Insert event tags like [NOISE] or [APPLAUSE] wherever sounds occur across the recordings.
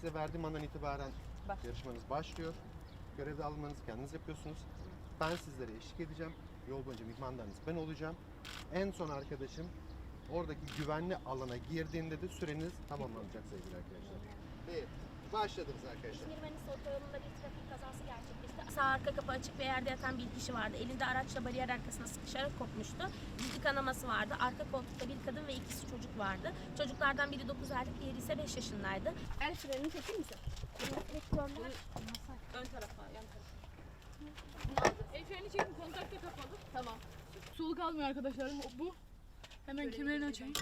size verdiğim andan itibaren yarışmanız başlıyor. Görevde almanızı kendiniz yapıyorsunuz. Ben sizlere eşlik edeceğim. Yol boyunca mihmandarınız ben olacağım. En son arkadaşım oradaki güvenli alana girdiğinde de süreniz tamamlanacak sevgili arkadaşlar. Ve başladınız arkadaşlar. Manis otoyolunda bir trafik kazası gerçekleşti. Sağ arka kapı açık bir yerde yatan bir kişi vardı. Elinde araçla bariyer arkasına sıkışarak kopmuştu. Ciddi kanaması vardı. Arka koltukta bir kadın ve ikisi çocuk vardı. Çocuklardan biri 9 aylık, diğeri ise 5 yaşındaydı. El frenini çeker misin? Ön tarafa, yan tarafa. El freni çekin, kontak da kapalı. Tamam. Soluk almıyor arkadaşlar. Bu. Hemen kemerini açayım.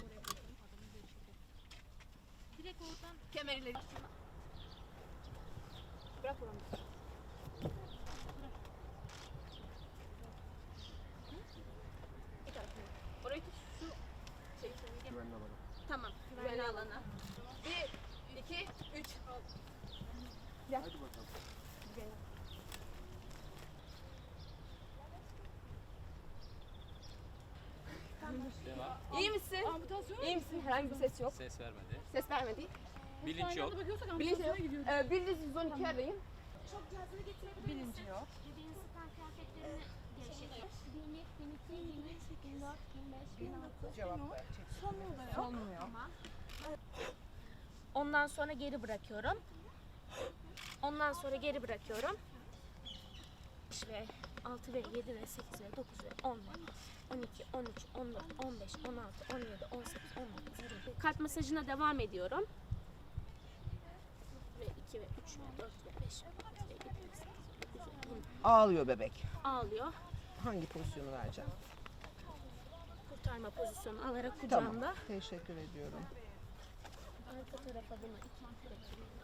Direkt oradan Kemeriyle. Bırak onu. Bir tarafını. Orayı tut, şu şey, Güvenli alana. Tamam. güvenli alana. Bir, iki, üç. Hadi bakalım. İyi misin? İyi misin? Herhangi bir ses yok. Ses vermedi. Ses vermedi. Bilinç yok. Bilinç yok. Ee, bildiğiniz 112 arayın. Çok cihazını getirebilir misin? yok. Bebeğin sıkan kıyafetlerini gevşetir. 1001, 1002, 1003, 1004, 1005, 1006. Cevap Solmuyor. Tamam. Ondan sonra geri bırakıyorum. Ondan sonra geri bırakıyorum. 5 ve 6 ve 7 ve 8 ve 9 ve 10 ve 12, 13, 14, 15, 16, 17, 18, 19, 20. Kalp masajına devam ediyorum. Ve 2 ve 3 ve 4 ve 5 ve 6 ve 7 ve 8 ve 9 ve 10. Ağlıyor bebek. Ağlıyor. Hangi pozisyonu vereceğim? Kurtarma pozisyonu alarak Tamam. kucağımda. Teşekkür ediyorum. Arka tarafa bunu iki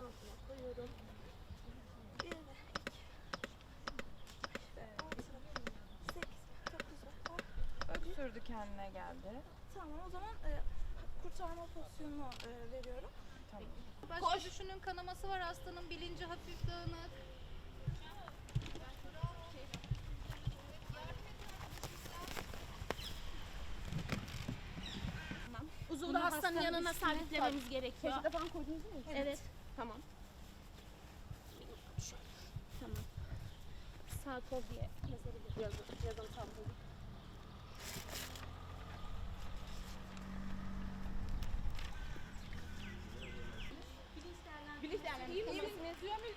altına koyuyorum. Öksürdü kendine geldi. Tamam o zaman e, kurtarma pozisyonunu e, veriyorum. Baş düşünün kanaması var hastanın bilinci hafif dağınık. Uzuvlu hastanın yanına sabitlememiz gerekiyor. Peçete falan koydunuz mu? Evet. Tamam. Şöyle. Tamam. Sağ kol diye yazabilirim. Yazın, yazın sağ olun. Bilinç değerlendirme. İyi misiniz?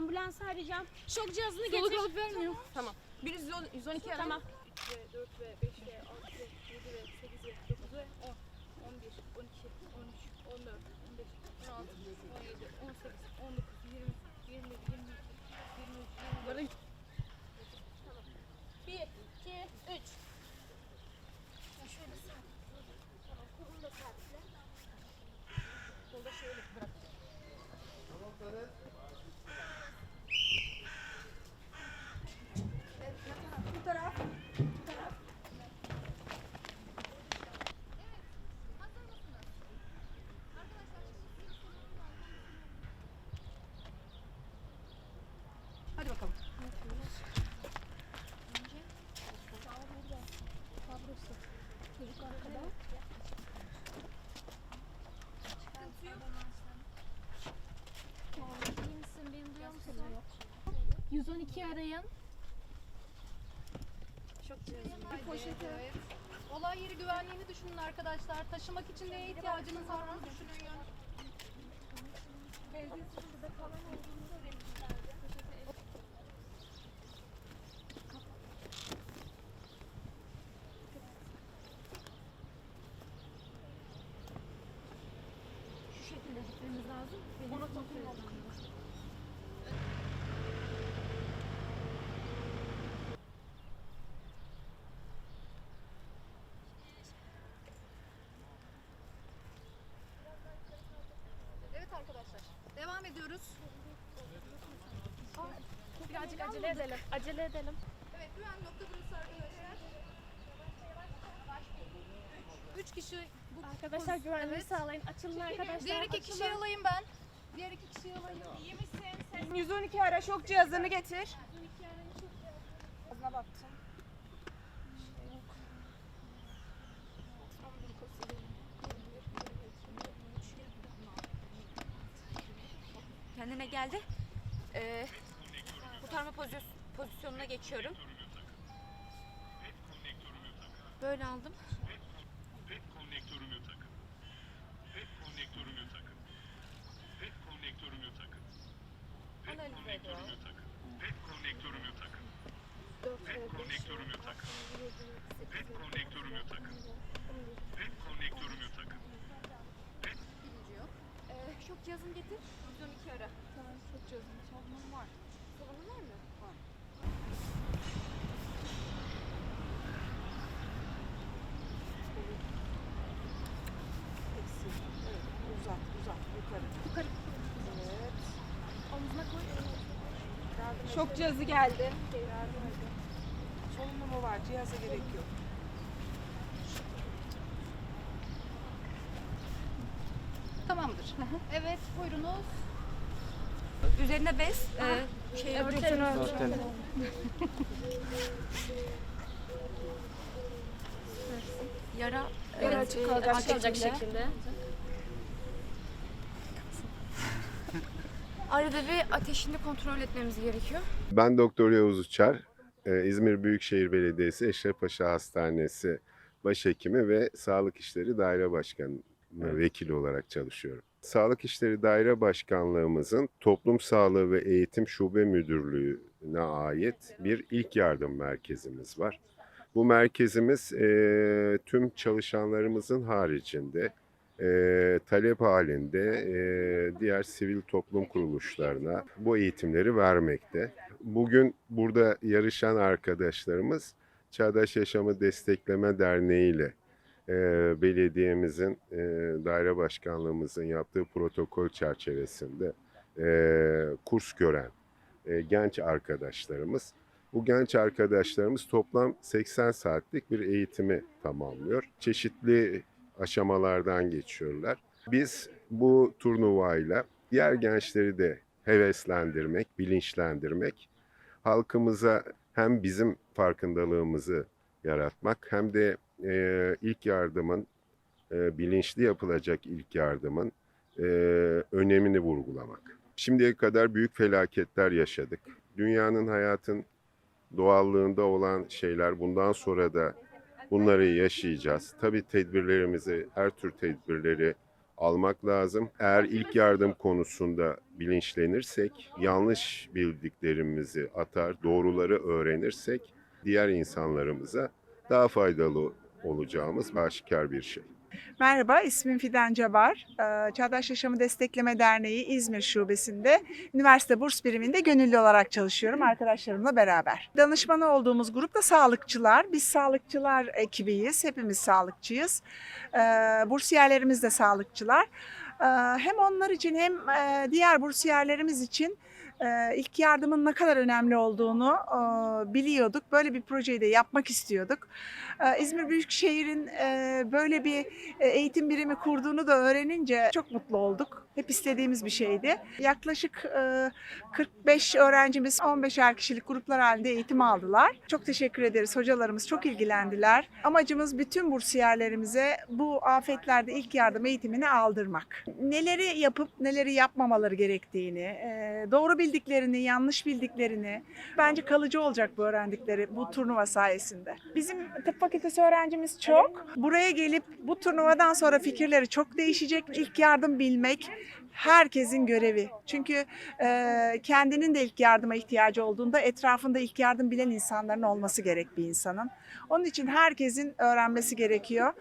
Ambulans arayacağım. Şok cihazını Soluk getir. alıp vermiyor. Tamam. Bir 112 arayın. Tamam. 4 ve 5 ve 6 ve 7 ve 8 ve 9 ve 10. 11, 12, 13, 14, 15, 16, 17, 18, 19, 20, 20, 22, 23, 24. 1, 2, 3. Şöyle sağ. Tamam. Kolunu da sabitle. Kolu da şöyle bırak. Bu taraf. Hadi bakalım. Çocuk arkada. İyi misin? Beni duyuyor musun? 112 arayın. Bir poşeti. Olay yeri güvenliğini düşünün arkadaşlar. Taşımak için neye ihtiyacınız var onu düşünün. Yön- Şu şekilde gitmemiz lazım. Benim kontrol etmem lazım. Evet arkadaşlar. Devam ediyoruz. Birazcık acele edelim. Acele edelim. Evet güvenli nokta burası arkadaşlar. üç kişi bu Arkadaşlar güvenliği evet. sağlayın. Açılın arkadaşlar. Diğer iki açılın. kişiyi alayım ben. Diğer iki kişiyi alayım. 112 ara şok cihazını getir. Ağzına baktım. Geldi. Ee, kurtarma pozisyon, pozisyonuna geçiyorum. Böyle aldım. Pet konnektörümü takın. Pet konnektörümü takın. Pet konnektörümü takın. Pet konnektörümü takın. Pet konnektörümü takın. Pet konnektörümü takın. Pet konnektörümü takın. Pet konnektörümü takın. Ee, şok cihazını getir. 112 ara. Cihazını. Sorunun var. Sorunun var mı? Var. Uzat, uzat, yukarı. Yukarı. Evet. Omzuna koy. Şok cihazı geldi. Solunumu var, cihaza gerek yok. Tamamdır. evet buyurunuz. Üzerine bez. Ee, şey, Örtelim. yara. Evet, açık kalacak, açılacak şekilde. Arada bir ateşini kontrol etmemiz gerekiyor. Ben Doktor Yavuz Uçar. Ee, İzmir Büyükşehir Belediyesi Eşrefpaşa Hastanesi Başhekimi ve Sağlık İşleri Daire Başkanı vekili olarak çalışıyorum. Sağlık İşleri Daire Başkanlığımızın Toplum Sağlığı ve Eğitim Şube Müdürlüğü'ne ait bir ilk yardım merkezimiz var. Bu merkezimiz eee, tüm çalışanlarımızın haricinde eee, talep halinde eee, diğer sivil toplum kuruluşlarına bu eğitimleri vermekte. Bugün burada yarışan arkadaşlarımız Çağdaş Yaşamı Destekleme Derneği ile eee, belediyemizin, eee, daire başkanlığımızın yaptığı protokol çerçevesinde eee, kurs gören eee, genç arkadaşlarımız. Bu genç arkadaşlarımız toplam 80 saatlik bir eğitimi tamamlıyor. Çeşitli aşamalardan geçiyorlar. Biz bu turnuvayla diğer gençleri de heveslendirmek, bilinçlendirmek, halkımıza hem bizim farkındalığımızı yaratmak hem de e, ilk yardımın, e, bilinçli yapılacak ilk yardımın e, önemini vurgulamak. Şimdiye kadar büyük felaketler yaşadık. Dünyanın hayatın doğallığında olan şeyler bundan sonra da bunları yaşayacağız. Tabii tedbirlerimizi, her tür tedbirleri almak lazım. Eğer ilk yardım konusunda bilinçlenirsek, yanlış bildiklerimizi atar, doğruları öğrenirsek diğer insanlarımıza daha faydalı olacağımız aşikar bir şey. Merhaba, ismim Fidan Cabar. Ee, Çağdaş Yaşamı Destekleme Derneği İzmir Şubesi'nde üniversite burs biriminde gönüllü olarak çalışıyorum arkadaşlarımla beraber. Danışmanı olduğumuz grup da sağlıkçılar. Biz sağlıkçılar ekibiyiz, hepimiz sağlıkçıyız. Ee, Bursiyerlerimiz de sağlıkçılar. Ee, Hem onlar için hem e, diğer bursiyerlerimiz için e, ilk yardımın ne kadar önemli olduğunu biliyorduk. Böyle bir projeyi de yapmak istiyorduk. İzmir Büyükşehir'in böyle bir eğitim birimi kurduğunu da öğrenince çok mutlu olduk. Hep istediğimiz bir şeydi. Yaklaşık e, 45 öğrencimiz 15'er kişilik gruplar halinde eğitim aldılar. Çok teşekkür ederiz. Hocalarımız çok ilgilendiler. Amacımız bütün bursiyerlerimize bu afetlerde ilk yardım eğitimini aldırmak. Neleri yapıp neleri yapmamaları gerektiğini, doğru bildiklerini, yanlış bildiklerini bence kalıcı olacak bu öğrendikleri bu turnuva sayesinde. Bizim tıp fakültesi öğrencimiz çok. Buraya gelip bu turnuvadan sonra fikirleri çok değişecek. İlk yardım bilmek herkesin görevi. Çünkü e, kendinin de ilk yardıma ihtiyacı olduğunda etrafında ilk yardım bilen insanların olması gerek bir insanın. Onun için herkesin öğrenmesi gerekiyor.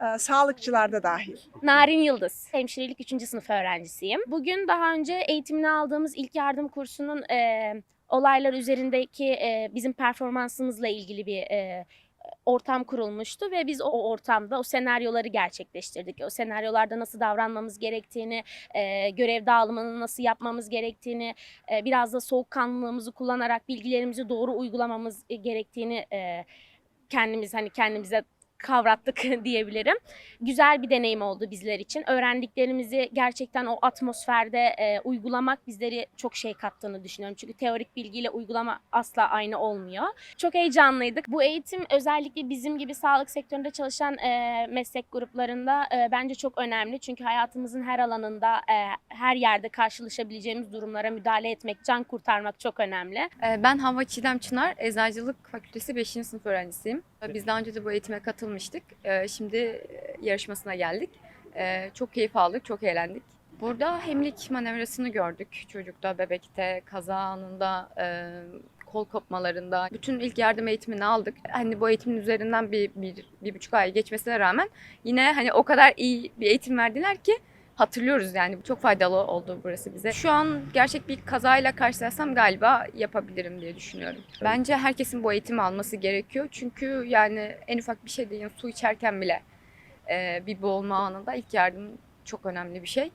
E, sağlıkçılar da dahil. Narin Yıldız. Hemşirelik 3. sınıf öğrencisiyim. Bugün daha önce eğitimini aldığımız ilk yardım kursunun e, olaylar üzerindeki e, bizim performansımızla ilgili bir e, ortam kurulmuştu ve biz o ortamda o senaryoları gerçekleştirdik. O senaryolarda nasıl davranmamız gerektiğini, e, görev dağılımını nasıl yapmamız gerektiğini, e, biraz da soğukkanlılığımızı kullanarak bilgilerimizi doğru uygulamamız gerektiğini e, kendimiz hani kendimize kavrattık [LAUGHS] diyebilirim. Güzel bir deneyim oldu bizler için. Öğrendiklerimizi gerçekten o atmosferde e, uygulamak bizleri çok şey kattığını düşünüyorum. Çünkü teorik bilgiyle uygulama asla aynı olmuyor. Çok heyecanlıydık. Bu eğitim özellikle bizim gibi sağlık sektöründe çalışan e, meslek gruplarında e, bence çok önemli. Çünkü hayatımızın her alanında, e, her yerde karşılaşabileceğimiz durumlara müdahale etmek, can kurtarmak çok önemli. Ee, Ben Havva Çiğdem Çınar, Eczacılık Fakültesi 5. sınıf öğrencisiyim. Biz daha önce de bu eğitime katılmıştık. Ee, Şimdi e, yarışmasına geldik. Ee, Çok keyif aldık, çok eğlendik. Burada hemlik manevrasını gördük çocukta, bebekte, kaza anında, e, kol kopmalarında. Bütün ilk yardım eğitimini aldık. Hani bu eğitimin üzerinden bir, bir, bir buçuk ay geçmesine rağmen yine hani o kadar iyi bir eğitim verdiler ki hatırlıyoruz yani. Çok faydalı oldu burası bize. Şu an gerçek bir kazayla karşılaşsam galiba yapabilirim diye düşünüyorum. Bence herkesin bu eğitimi alması gerekiyor. Çünkü yani en ufak bir şey değil, su içerken bile bir boğulma anında ilk yardım çok önemli bir şey.